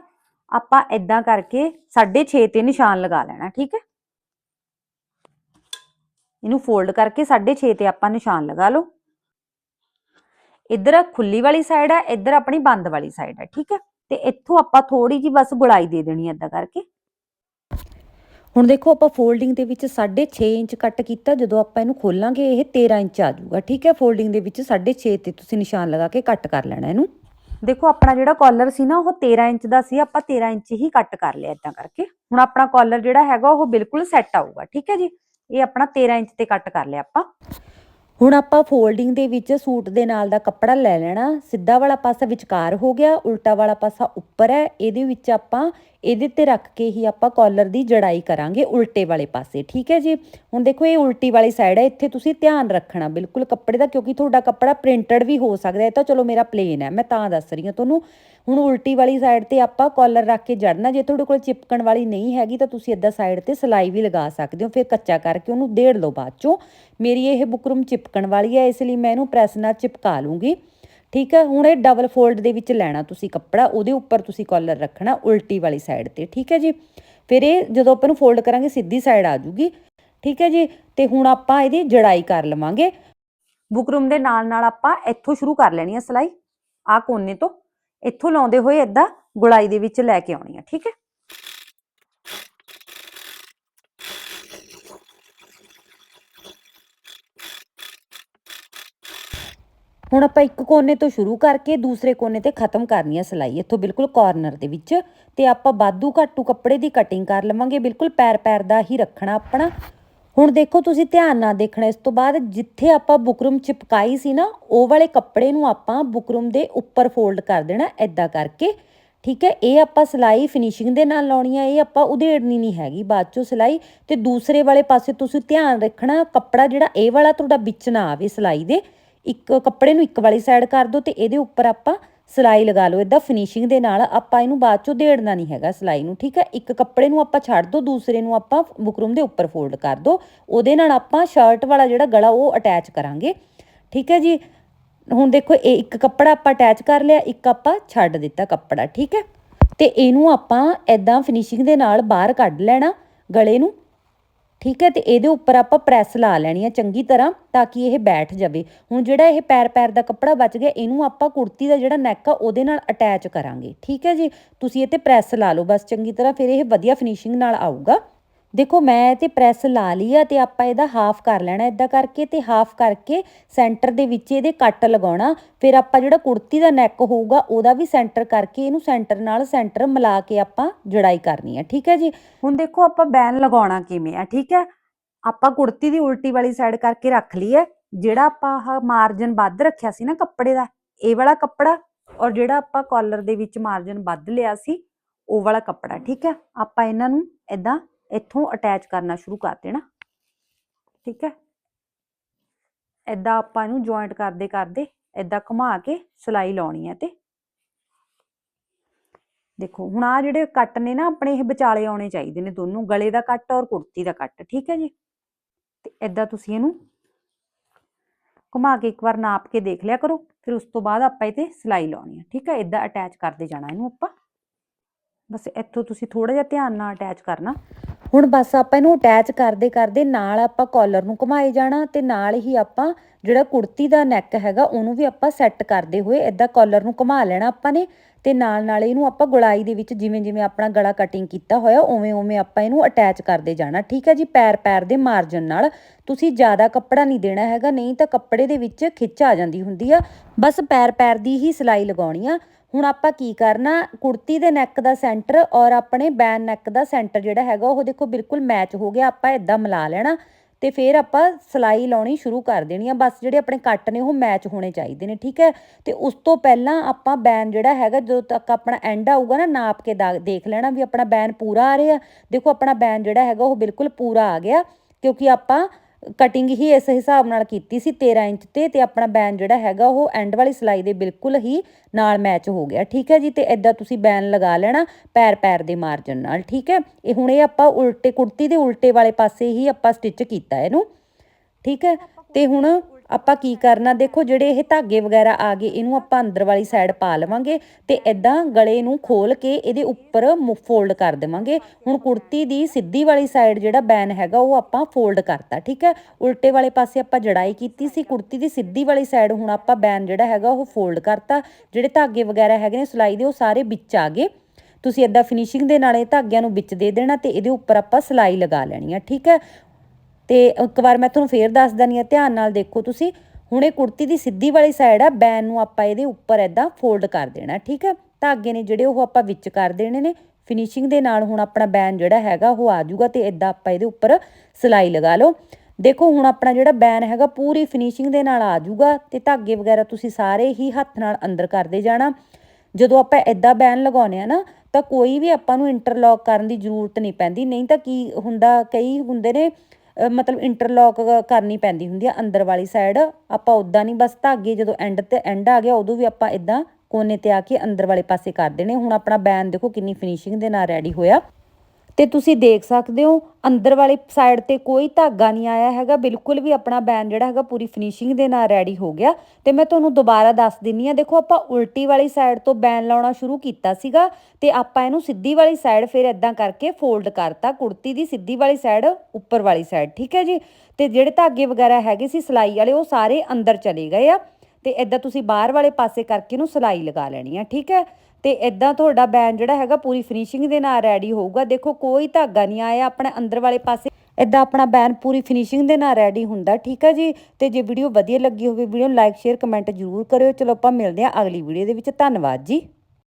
ਆਪਾਂ ਇਦਾਂ ਕਰਕੇ 6.5 ਤੇ ਨਿਸ਼ਾਨ ਲਗਾ ਲੈਣਾ, ਠੀਕ ਹੈ? ਇਹਨੂੰ ਫੋਲਡ ਕਰਕੇ 6.5 ਤੇ ਆਪਾਂ ਨਿਸ਼ਾਨ ਲਗਾ ਲਓ। ਇੱਧਰ ਖੁੱਲੀ ਵਾਲੀ ਸਾਈਡ ਹੈ ਇੱਧਰ ਆਪਣੀ ਬੰਦ ਵਾਲੀ ਸਾਈਡ ਹੈ ਠੀਕ ਹੈ ਤੇ ਇੱਥੋਂ ਆਪਾਂ ਥੋੜੀ ਜੀ ਬਸ ਗੁਲਾਈ ਦੇ ਦੇਣੀ ਏਦਾਂ ਕਰਕੇ। ਹੁਣ ਦੇਖੋ ਆਪਾਂ ਫੋਲਡਿੰਗ ਦੇ ਵਿੱਚ 6.5 ਇੰਚ ਕੱਟ ਕੀਤਾ, ਜਦੋਂ ਆਪਾਂ ਇਹਨੂੰ ਖੋਲਾਂਗੇ, ਇਹ 13 ਇੰਚ ਆ ਜਾਊਗਾ, ਠੀਕ ਹੈ ਫੋਲਡਿੰਗ ਦੇ ਵਿੱਚ 6.5 ਤੇ ਤੁਸੀਂ ਨਿਸ਼ਾਨ ਲਗਾ ਕੇ ਕੱਟ ਕਰ ਲੈਣਾ ਇਹਨੂੰ। ਦੇਖੋ ਆਪਣਾ ਜਿਹੜਾ ਕਾਲਰ ਸੀ ਨਾ, ਉਹ 13 ਇੰਚ ਦਾ ਸੀ, ਆਪਾਂ 13 ਇੰਚ ਹੀ ਕੱਟ ਕਰ ਲਿਆ ਇਦਾਂ ਕਰਕੇ। ਹੁਣ ਆਪਣਾ ਕਾਲਰ ਜਿਹੜਾ ਹੈਗਾ, ਉਹ ਬਿਲਕੁਲ ਸੈੱਟ ਆਊਗਾ, ਠੀਕ ਹੈ ਜੀ? ਇਹ ਆਪਣਾ 13 ਇੰਚ ਤੇ ਕੱਟ ਕਰ ਲਿਆ ਆਪਾਂ। ਹੁਣ ਆਪਾਂ ਫੋਲਡਿੰਗ ਦੇ ਵਿੱਚ ਸੂਟ ਦੇ ਨਾਲ ਦਾ ਕੱਪੜਾ ਲੈ ਲੈਣਾ। ਸਿੱਧਾ ਵਾਲਾ ਪਾਸਾ ਵਿਚਕਾਰ ਹੋ ਗਿਆ, ਉਲਟਾ ਵਾਲਾ ਪਾਸਾ ਉੱਪਰ ਹੈ। ਇਹਦੇ ਵਿੱਚ ਆਪਾਂ ਇਹਦੇ ਤੇ ਰੱਖ ਕੇ ਹੀ ਆਪਾਂ ਕਾਲਰ ਦੀ ਜੜਾਈ ਕਰਾਂਗੇ ਉਲਟੇ ਵਾਲੇ ਪਾਸੇ, ਠੀਕ ਹੈ ਜੀ? ਹੁਣ ਦੇਖੋ ਇਹ ਉਲਟੀ ਵਾਲੀ ਸਾਈਡ ਹੈ, ਇੱਥੇ ਤੁਸੀਂ ਧਿਆਨ ਰੱਖਣਾ ਬਿਲਕੁਲ ਕੱਪੜੇ ਦਾ, ਕਿਉਂਕਿ ਤੁਹਾਡਾ ਕੱਪੜਾ ਪ੍ਰਿੰਟਡ ਵੀ ਹੋ ਸਕਦਾ ਹੈ ਤਾਂ ਚਲੋ ਮੇਰਾ ਪਲੇਨ ਹੈ, ਮੈਂ ਤਾਂ ਦੱਸ ਰਹੀ ਹਾਂ ਤੁਹਾਨੂੰ। ਹੁਣ ਉਲਟੀ ਵਾਲੀ ਸਾਈਡ ਤੇ ਆਪਾਂ ਕਾਲਰ ਰੱਖ ਕੇ ਜੜਨਾ, ਜੇ ਤੁਹਾਡੇ ਕੋਲ ਚਿਪਕਣ ਵਾਲੀ ਨਹੀਂ ਹੈਗੀ ਤਾਂ ਤੁਸੀਂ ਇੱਦਾਂ ਸਾਈਡ ਤੇ ਸਲਾਈ ਵੀ ਲਗਾ ਸਕਦੇ ਹੋ, ਫਿਰ ਕੱਚਾ ਕਰਕੇ ਉਹਨੂੰ ਦੇੜ ਲਓ ਬਾਅਦ ਚੋਂ। ਮੇਰੀ ਇਹ ਬੁਕਰਮ ਚਿਪਕਣ ਵਾਲੀ ਹੈ, ਇਸ ਲਈ ਮੈਂ ਇਹਨੂੰ ਪ੍ਰੈਸ ਨਾਲ ਚਿਪਕਾ ਲੂੰਗੀ। ਠੀਕ ਹੈ ਹੁਣ ਇਹ ਡਬਲ ਫੋਲਡ ਦੇ ਵਿੱਚ ਲੈਣਾ ਤੁਸੀਂ ਕੱਪੜਾ, ਉਹਦੇ ਉੱਪਰ ਤੁਸੀਂ ਕਾਲਰ ਰੱਖਣਾ ਉਲਟੀ ਵਾਲੀ ਸਾਈਡ ਤੇ, ਠੀਕ ਹੈ ਜੀ? ਫਿਰ ਇਹ ਜਦੋਂ ਆਪਾਂ ਨੂੰ ਫੋਲਡ ਕਰਾਂਗੇ, ਸਿੱਧੀ ਸਾਈਡ ਆ ਜੂਗੀ, ਠੀਕ ਹੈ ਜੀ? ਤੇ ਹੁਣ ਆਪਾਂ ਇਹਦੀ ਜੜਾਈ ਕਰ ਲਵਾਂਗੇ। ਬੁਕਰਮ ਦੇ ਨਾਲ ਨਾਲ ਆਪਾਂ ਇੱਥੋਂ ਸ਼ੁਰੂ ਕਰ ਲੈਣੀ ਹੈ ਸਲਾਈ। ਆ ਕੋਨੇ ਤੋਂ ਇੱਥੋਂ ਲਾਉਂਦੇ ਹੋਏ ਏਦਾਂ ਗੁਲਾਈ ਦੇ ਵਿੱਚ ਲੈ ਕੇ ਆਉਣੀ ਹੈ ਠੀਕ ਹੈ ਹੁਣ ਆਪਾਂ ਇੱਕ ਕੋਨੇ ਤੋਂ ਸ਼ੁਰੂ ਕਰਕੇ ਦੂਸਰੇ ਕੋਨੇ ਤੇ ਖਤਮ ਕਰਨੀ ਹੈ ਸਲਾਈ, ਇੱਥੋਂ ਬਿਲਕੁਲ ਕਾਰਨਰ ਦੇ ਵਿੱਚ ਤੇ ਆਪਾਂ ਬਾਦੂ ਘਾਟੂ ਕੱਪੜੇ ਦੀ ਕਟਿੰਗ ਕਰ ਲਵਾਂਗੇ, ਬਿਲਕੁਲ ਪੈਰ ਪੈਰ ਦਾ ਹੀ ਰੱਖਣਾ ਆਪਣਾ। ਹੁਣ ਦੇਖੋ ਤੁਸੀਂ ਧਿਆਨ ਨਾਲ ਦੇਖਣਾ, ਇਸ ਤੋਂ ਬਾਅਦ ਜਿੱਥੇ ਆਪਾਂ ਬੁਕਰਮ ਚਿਪਕਾਈ ਸੀ ਨਾ, ਉਹ ਵਾਲੇ ਕੱਪੜੇ ਨੂੰ ਆਪਾਂ ਬੁਕਰਮ ਦੇ ਉੱਪਰ ਫੋਲਡ ਕਰ ਦੇਣਾ ਐਦਾਂ ਕਰਕੇ। ਠੀਕ ਹੈ, ਇਹ ਆਪਾਂ ਸਿਲਾਈ ਫਿਨਿਸ਼ਿੰਗ ਦੇ ਨਾਲ ਲਾਉਣੀ ਆ, ਇਹ ਆਪਾਂ ਉਧੇੜਨੀ ਨਹੀਂ ਹੈਗੀ, ਬਾਅਦ ਚੋਂ ਸਿਲਾਈ। ਤੇ ਦੂਸਰੇ ਵਾਲੇ ਪਾਸੇ ਤੁਸੀਂ ਧਿਆਨ ਰੱਖਣਾ, ਕੱਪੜਾ ਜਿਹੜਾ ਇਹ ਵਾਲਾ ਤੁਹਾਡਾ ਵਿੱਚ ਨਾ ਆਵੇ ਸਿਲਾਈ ਦੇ ਇੱਕ ਕੱਪੜੇ ਨੂੰ ਇੱਕ ਵਾਲੀ ਸਾਈਡ ਕਰ ਦਿਓ ਤੇ ਇਹਦੇ ਉੱਪਰ ਆਪਾਂ ਸਿਲਾਈ ਲਗਾ ਲਓ। ਇਦਾਂ ਫਿਨਿਸ਼ਿੰਗ ਦੇ ਨਾਲ ਆਪਾਂ ਇਹਨੂੰ ਬਾਅਦ ਚੋਂ ਦੇੜਨਾ ਨਹੀਂ ਹੈਗਾ ਸਿਲਾਈ ਨੂੰ, ਠੀਕ ਹੈ? ਇੱਕ ਕੱਪੜੇ ਨੂੰ ਆਪਾਂ ਛੱਡ ਦਿਓ ਦੂਸਰੇ ਨੂੰ ਆਪਾਂ ਬੁਕਰਮ ਦੇ ਉੱਪਰ ਫੋਲਡ ਕਰ ਦਿਓ ਉਹਦੇ ਨਾਲ ਆਪਾਂ ਸ਼ਰਟ ਵਾਲਾ ਜਿਹੜਾ ਗਲਾ ਉਹ ਅਟੈਚ ਕਰਾਂਗੇ, ਠੀਕ ਹੈ ਜੀ? ਹੁਣ ਦੇਖੋ, ਇਹ ਇੱਕ ਕੱਪੜਾ ਆਪਾਂ ਅਟੈਚ ਕਰ ਲਿਆ, ਇੱਕ ਆਪਾਂ ਛੱਡ ਦਿੱਤਾ ਕੱਪੜਾ, ਠੀਕ ਹੈ? ਤੇ ਇਹਨੂੰ ਆਪਾਂ ਐਦਾਂ ਫਿਨਿਸ਼ਿੰਗ ਦੇ ਨਾਲ ਬਾਹਰ ਕੱਢ ਲੈਣਾ ਗਲੇ ਨੂੰ। ਠੀਕ ਹੈ, ਤੇ ਇਹਦੇ ਉੱਪਰ ਆਪਾਂ ਪ੍ਰੈਸ ਲਾ ਲੈਣੀ ਆ ਚੰਗੀ ਤਰ੍ਹਾਂ ਤਾਂ ਕਿ ਇਹ ਬੈਠ ਜਾਵੇ। ਹੁਣ ਜਿਹੜਾ ਇਹ ਪੈਰ ਪੈਰ ਦਾ ਕੱਪੜਾ ਬਚ ਗਿਆ, ਇਹਨੂੰ ਆਪਾਂ ਕੁੜਤੀ ਦਾ ਜਿਹੜਾ ਨੈਕ ਆ, ਉਹਦੇ ਨਾਲ ਅਟੈਚ ਕਰਾਂਗੇ। ਠੀਕ ਹੈ ਜੀ? ਤੁਸੀਂ ਇਹ ਤੇ ਪ੍ਰੈਸ ਲਾ ਲਓ, ਬਸ ਚੰਗੀ ਤਰ੍ਹਾਂ ਫਿਰ ਇਹ ਵਧੀਆ ਫਿਨਿਸ਼ਿੰਗ ਨਾਲ ਆਊਗਾ। ਦੇਖੋ, ਮੈਂ ਤੇ ਪ੍ਰੈਸ ਲਾ ਲਈ ਆ ਤੇ ਆਪਾਂ ਇਹਦਾ ਹਾਫ ਕਰ ਲੈਣਾ ਇਦਾਂ ਕਰਕੇ ਤੇ ਹਾਫ ਕਰਕੇ ਸੈਂਟਰ ਦੇ ਵਿੱਚ ਇਹਦੇ ਕੱਟ ਲਗਾਉਣਾ। ਫਿਰ ਆਪਾਂ ਜਿਹੜਾ ਕੁੜਤੀ ਦਾ ਨੈਕ ਹੋਊਗਾ, ਉਹਦਾ ਵੀ ਸੈਂਟਰ ਕਰਕੇ ਇਹਨੂੰ ਸੈਂਟਰ ਨਾਲ ਸੈਂਟਰ ਮਿਲਾ ਕੇ ਆਪਾਂ ਜੜਾਈ ਕਰਨੀ ਹੈ ਠੀਕ ਹੈ ਜੀ? ਹੁਣ ਦੇਖੋ, ਆਪਾਂ ਬੈਨ ਲਗਾਉਣਾ ਕਿਵੇਂ ਆ, ਠੀਕ ਹੈ? ਆਪਾਂ ਕੁੜਤੀ ਦੀ ਉਲਟੀ ਵਾਲੀ ਸਾਈਡ ਕਰਕੇ ਰੱਖ ਲਈ ਹੈ, ਜਿਹੜਾ ਆਪਾਂ ਆਹ ਮਾਰਜਨ ਵੱਧ ਰੱਖਿਆ ਸੀ ਨਾ ਕੱਪੜੇ ਦਾ, ਇਹ ਵਾਲਾ ਕੱਪੜਾ ਔਰ ਜਿਹੜਾ ਆਪਾਂ ਕਾਲਰ ਦੇ ਵਿੱਚ ਮਾਰਜਨ ਵੱਧ ਲਿਆ ਸੀ, ਉਹ ਵਾਲਾ ਕੱਪੜਾ, ਠੀਕ ਹੈ? ਆਪਾਂ ਇਹਨਾਂ ਨੂੰ ਇਦਾਂ ਇੱਥੋਂ ਅਟੈਚ ਕਰਨਾ ਸ਼ੁਰੂ ਕਰ ਦੇਣਾ। ਠੀਕ ਹੈ? ਇਦਾਂ ਆਪਾਂ ਇਹਨੂੰ ਜੁਆਇੰਟ ਕਰਦੇ ਕਰਦੇ ਇਦਾਂ ਘੁਮਾ ਕੇ ਸਿਲਾਈ ਲਾਉਣੀ ਹੈ ਤੇ। ਦੇਖੋ, ਹੁਣ ਆ ਜਿਹੜੇ ਕੱਟ ਨੇ ਨਾ, ਆਪਣੇ ਇਹ ਵਿਚਾਲੇ ਆਉਣੇ ਚਾਹੀਦੇ ਨੇ ਦੋਨੋਂ, ਗਲੇ ਦਾ ਕੱਟ ਔਰ ਕੁੜਤੀ ਦਾ ਕੱਟ, ਠੀਕ ਹੈ ਜੀ? ਤੇ ਇਦਾਂ ਤੁਸੀਂ ਇਹਨੂੰ ਘੁਮਾ ਕੇ ਇੱਕ ਵਾਰ ਨਾਪ ਕੇ ਦੇਖ ਲਿਆ ਕਰੋ, ਫਿਰ ਉਸ ਤੋਂ ਬਾਅਦ ਆਪਾਂ ਇਹ ਤੇ ਸਿਲਾਈ ਲਾਉਣੀ ਹੈ, ਠੀਕ ਹੈ? ਇਦਾਂ ਅਟੈਚ ਕਰਦੇ ਜਾਣਾ ਇਹਨੂੰ ਆਪਾਂ। ਬਸ ਇੱਥੋਂ ਤੁਸੀਂ ਥੋੜਾ ਜਿਹਾ ਧਿਆਨ ਨਾਲ ਅਟੈਚ ਕਰਨਾ। ਹੁਣ ਬਸ ਆਪਾਂ ਇਹਨੂੰ ਅਟੈਚ ਕਰਦੇ ਕਰਦੇ ਨਾਲ ਆਪਾਂ ਕਾਲਰ ਨੂੰ ਘੁਮਾਏ ਜਾਣਾ ਤੇ ਨਾਲ ਹੀ ਆਪਾਂ ਜਿਹੜਾ ਕੁੜਤੀ ਦਾ ਨੈਕ ਹੈਗਾ ਉਹਨੂੰ ਵੀ ਆਪਾਂ ਸੈੱਟ ਕਰਦੇ ਹੋਏ ਇਦਾਂ ਕਾਲਰ ਨੂੰ ਘੁਮਾ ਲੈਣਾ ਆਪਾਂ ਨੇ ਤੇ ਨਾਲ ਨਾਲ ਇਹਨੂੰ ਆਪਾਂ ਗੁਲਾਈ ਦੇ ਵਿੱਚ ਜਿਵੇਂ ਜਿਵੇਂ ਆਪਣਾ ਗਲਾ ਕਟਿੰਗ ਕੀਤਾ ਹੋਇਆ ਉਵੇਂ ਉਵੇਂ ਆਪਾਂ ਇਹਨੂੰ ਅਟੈਚ ਕਰਦੇ ਜਾਣਾ, ਠੀਕ ਹੈ ਜੀ? ਪੈਰ ਪੈਰ ਦੇ ਮਾਰਜਨ ਨਾਲ। ਤੁਸੀਂ ਜ਼ਿਆਦਾ ਕੱਪੜਾ ਨਹੀਂ ਦੇਣਾ ਹੈਗਾ, ਨਹੀਂ ਤਾਂ ਕੱਪੜੇ ਦੇ ਵਿੱਚ ਖਿੱਚ ਆ ਜਾਂਦੀ ਹੁੰਦੀ ਆ। ਬਸ ਪੈਰ ਪੈਰ ਦੀ ਹੀ ਸਿਲਾਈ ਲਗਾਉਣੀ ਆ। ਹੁਣ ਆਪਾਂ ਕੀ ਕਰਨਾ, ਕੁੜਤੀ ਦੇ ਨੈਕ ਦਾ ਸੈਂਟਰ ਔਰ ਆਪਣੇ ਬੈਨ ਨੈਕ ਦਾ ਸੈਂਟਰ ਜਿਹੜਾ ਹੈਗਾ, ਉਹ ਦੇਖੋ ਬਿਲਕੁਲ ਮੈਚ ਹੋ ਗਿਆ, ਆਪਾਂ ਇਦਾਂ ਮਿਲਾ ਲੈਣਾ ਤੇ ਫਿਰ ਆਪਾਂ ਸਿਲਾਈ ਲਾਉਣੀ ਸ਼ੁਰੂ ਕਰ ਦੇਣੀ ਆ, ਬਸ ਜਿਹੜੇ ਆਪਣੇ ਕੱਟ ਨੇ, ਉਹ ਮੈਚ ਹੋਣੇ ਚਾਹੀਦੇ ਨੇ, ਠੀਕ ਹੈ? ਤੇ ਉਸ ਤੋਂ ਪਹਿਲਾਂ ਆਪਾਂ ਬੈਨ ਜਿਹੜਾ ਹੈਗਾ, ਜਦੋਂ ਤੱਕ ਆਪਣਾ ਐਂਡ ਆਊਗਾ ਨਾ, ਨਾਪ ਕੇ ਦੇਖ ਲੈਣਾ ਵੀ ਆਪਣਾ ਬੈਨ ਪੂਰਾ ਆ ਰਿਹਾ। ਦੇਖੋ ਆਪਣਾ ਬੈਨ ਜਿਹੜਾ ਹੈਗਾ, ਉਹ ਬਿਲਕੁਲ ਪੂਰਾ ਆ ਗਿਆ, ਕਿਉਂਕਿ ਆਪਾਂ ਕਟਿੰਗ ਹੀ ਇਸ ਹਿਸਾਬ ਨਾਲ ਕੀਤੀ ਸੀ 13 ਇੰਚ ਤੇ ਤੇ ਆਪਣਾ ਬੈਨ ਜਿਹੜਾ ਹੈਗਾ ਉਹ ਐਂਡ ਵਾਲੀ ਸਿਲਾਈ ਦੇ ਬਿਲਕੁਲ ਹੀ ਨਾਲ ਮੈਚ ਹੋ ਗਿਆ। ਠੀਕ ਹੈ ਜੀ? ਤੇ ਇਦਾਂ ਤੁਸੀਂ ਬੈਨ ਲਗਾ ਲੈਣਾ ਪੈਰ ਪੈਰ ਦੇ ਮਾਰਜਨ ਨਾਲ। ਠੀਕ ਹੈ? ਇਹ ਹੁਣ ਇਹ ਆਪਾਂ ਉਲਟੇ ਕੁੜਤੀ ਦੇ ਉਲਟੇ ਵਾਲੇ ਪਾਸੇ ਹੀ ਆਪਾਂ ਸਟਿਚ ਕੀਤਾ ਇਹਨੂੰ। ਠੀਕ ਹੈ? ਤੇ ਹੁਣ ਆਪਾਂ ਕੀ ਕਰਨਾ? ਦੇਖੋ, ਜਿਹੜੇ ਇਹ ਧਾਗੇ ਵਗੈਰਾ ਆ ਗਏ, ਇਹਨੂੰ ਆਪਾਂ ਅੰਦਰ ਵਾਲੀ ਸਾਈਡ ਪਾ ਲਵਾਂਗੇ ਤੇ ਇਦਾਂ ਗਲੇ ਨੂੰ ਖੋਲ ਕੇ ਇਹਦੇ ਉੱਪਰ ਫੋਲਡ ਕਰ ਦੇਵਾਂਗੇ। ਹੁਣ ਕੁੜਤੀ ਦੀ ਸਿੱਧੀ ਵਾਲੀ ਸਾਈਡ ਜਿਹੜਾ ਬੈਨ ਹੈਗਾ, ਉਹ ਆਪਾਂ ਫੋਲਡ ਕਰਤਾ, ਠੀਕ ਹੈ? ਉਲਟੇ ਵਾਲੇ ਪਾਸੇ ਆਪਾਂ ਜੜਾਈ ਕੀਤੀ ਸੀ, ਕੁੜਤੀ ਦੀ ਸਿੱਧੀ ਵਾਲੀ ਸਾਈਡ ਹੁਣ ਆਪਾਂ ਬੈਨ ਜਿਹੜਾ ਹੈਗਾ, ਉਹ ਫੋਲਡ ਕਰਤਾ। ਜਿਹੜੇ ਧਾਗੇ ਵਗੈਰਾ ਹੈਗੇ ਨੇ, ਸਿਲਾਈ ਦੇ, ਉਹ ਸਾਰੇ ਵਿੱਚ ਆ ਗਏ। ਤੁਸੀਂ ਇਦਾਂ ਫਿਨਿਸ਼ਿੰਗ ਦੇ ਨਾਲ ਇਹ ਧਾਗਿਆਂ ਨੂੰ ਵਿੱਚ ਦੇ ਦੇਣਾ ਤੇ ਇਹਦੇ ਉੱਪਰ ਆਪਾਂ ਸਿਲਾਈ ਲਗਾ ਲੈਣੀ ਆ, ਠੀਕ ਹੈ? ਤੇ ਇੱਕ ਵਾਰ ਮੈਂ ਤੁਹਾਨੂੰ ਫੇਰ ਦੱਸ ਦਨੀ ਆ ਧਿਆਨ ਨਾਲ ਦੇਖੋ ਤੁਸੀਂ। ਹੁਣ ਇਹ ਕੁੜਤੀ ਦੀ ਸਿੱਧੀ ਵਾਲੀ ਸਾਈਡ ਆ, ਬੈਨ ਨੂੰ ਆਪਾਂ ਇਹਦੇ ਉੱਪਰ ਐਦਾਂ ਫੋਲਡ ਕਰ ਦੇਣਾ, ਠੀਕ ਹੈ? ਧਾਗੇ ਨੇ ਜਿਹੜੇ ਉਹ ਆਪਾਂ ਵਿੱਚ ਕਰ ਦੇਣੇ ਨੇ ਫਿਨਿਸ਼ਿੰਗ ਦੇ ਨਾਲ ਹੁਣ ਆਪਣਾ ਬੈਨ ਜਿਹੜਾ ਹੈਗਾ ਉਹ ਆ ਜਾਊਗਾ ਤੇ ਐਦਾਂ ਆਪਾਂ ਇਹਦੇ ਉੱਪਰ ਸਿਲਾਈ ਲਗਾ ਲਓ। ਦੇਖੋ ਹੁਣ ਆਪਣਾ ਜਿਹੜਾ ਬੈਨ ਹੈਗਾ ਪੂਰੀ ਫਿਨਿਸ਼ਿੰਗ ਦੇ ਨਾਲ ਆ ਜਾਊਗਾ ਤੇ ਧਾਗੇ ਵਗੈਰਾ ਤੁਸੀਂ ਸਾਰੇ ਹੀ ਹੱਥ ਨਾਲ ਅੰਦਰ ਕਰਦੇ ਜਾਣਾ। ਜਦੋਂ ਆਪਾਂ ਐਦਾਂ ਬੈਨ ਲਗਾਉਨੇ ਆ ਨਾ, ਤਾਂ ਕੋਈ ਵੀ ਆਪਾਂ ਨੂੰ ਇੰਟਰਲੌਕ ਕਰਨ ਦੀ ਜ਼ਰੂਰਤ ਨਹੀਂ ਪੈਂਦੀ। ਨਹੀਂ ਤਾਂ ਕੀ ਹੁੰਦਾ, ਕਈ ਹੁੰਦੇ ਨੇ ਮਤਲਬ ਇੰਟਰਲੌਕ ਕਰਨੀ ਪੈਂਦੀ ਹੁੰਦੀ ਆ ਅੰਦਰ ਵਾਲੀ ਸਾਈਡ ਆਪਾਂ ਉਦਾਂ ਨਹੀਂ ਬਸ ਧਾਗੇ ਜਦੋਂ ਐਂਡ ਤੇ ਐਂਡ ਆ ਗਿਆ, ਉਦੋਂ ਵੀ ਆਪਾਂ ਇਦਾਂ ਕੋਨੇ ਤੇ ਆ ਕੇ ਅੰਦਰ ਵਾਲੇ ਪਾਸੇ ਕਰ ਦੇਣੇ। ਹੁਣ ਆਪਣਾ ਬੈਨ ਦੇਖੋ ਕਿੰਨੀ ਫਿਨਿਸ਼ਿੰਗ ਦੇ ਨਾਲ ਰੈਡੀ ਹੋਇਆ। ਤੇ ਤੁਸੀਂ ਦੇਖ ਸਕਦੇ ਹੋ, ਅੰਦਰ ਵਾਲੀ ਸਾਈਡ ਤੇ ਕੋਈ ਧਾਗਾ ਨਹੀਂ ਆਇਆ ਹੈਗਾ, ਬਿਲਕੁਲ ਵੀ ਆਪਣਾ ਬੈਨ ਜਿਹੜਾ ਹੈਗਾ ਪੂਰੀ ਫਿਨਿਸ਼ਿੰਗ ਦੇ ਨਾਲ ਰੈਡੀ ਹੋ ਗਿਆ। ਤੇ ਮੈਂ ਤੁਹਾਨੂੰ ਦੁਬਾਰਾ ਦੱਸ ਦਿੰਨੀ ਆ ਦੇਖੋ ਆਪਾਂ ਉਲਟੀ ਵਾਲੀ ਸਾਈਡ ਤੋਂ ਬੈਨ ਲਾਉਣਾ ਸ਼ੁਰੂ ਕੀਤਾ ਸੀਗਾ ਤੇ ਆਪਾਂ ਇਹਨੂੰ ਸਿੱਧੀ ਵਾਲੀ ਸਾਈਡ ਫਿਰ ਇਦਾਂ ਕਰਕੇ ਫੋਲਡ ਕਰਤਾ, ਕੁੜਤੀ ਦੀ ਸਿੱਧੀ ਵਾਲੀ ਸਾਈਡ ਉੱਪਰ ਵਾਲੀ ਸਾਈਡ ਠੀਕ ਹੈ ਜੀ? ਤੇ ਜਿਹੜੇ ਧਾਗੇ ਵਗੈਰਾ ਹੈਗੇ ਸੀ ਸਿਲਾਈ ਵਾਲੇ, ਉਹ ਸਾਰੇ ਅੰਦਰ ਚਲੇ ਗਏ ਆ। ਤੇ ਇਦਾਂ ਤੁਸੀਂ ਬਾਹਰ ਵਾਲੇ ਪਾਸੇ ਕਰਕੇ ਇਹਨੂੰ ਸਿਲਾਈ ਲਗਾ ਲੈਣੀ ਆ, ਠੀਕ ਹੈ? ਤੇ ਇਦਾਂ ਤੁਹਾਡਾ ਬੈਨ ਜਿਹੜਾ ਹੈਗਾ ਪੂਰੀ ਫਿਨਿਸ਼ਿੰਗ ਦੇ ਨਾਲ ਰੈਡੀ ਹੋਊਗਾ। ਦੇਖੋ, ਕੋਈ ਧਾਗਾ ਨਹੀਂ ਆਇਆ, ਆਪਣੇ ਅੰਦਰ ਵਾਲੇ ਪਾਸੇ ਇਦਾਂ ਆਪਣਾ ਬੈਨ ਪੂਰੀ ਫਿਨਿਸ਼ਿੰਗ ਦੇ ਨਾਲ ਰੈਡੀ ਹੁੰਦਾ, ਠੀਕ ਹੈ ਜੀ? ਤੇ ਜੇ ਵੀਡੀਓ ਵਧੀਆ ਲੱਗੀ ਹੋਵੇ ਵੀਡੀਓ ਨੂੰ ਲਾਈਕ ਸ਼ੇਅਰ ਕਮੈਂਟ ਜ਼ਰੂਰ ਕਰਿਓ। ਚਲੋ ਆਪਾਂ ਮਿਲਦੇ ਹਾਂ ਅਗਲੀ ਵੀਡੀਓ ਦੇ ਵਿੱਚ। ਧੰਨਵਾਦ ਜੀ।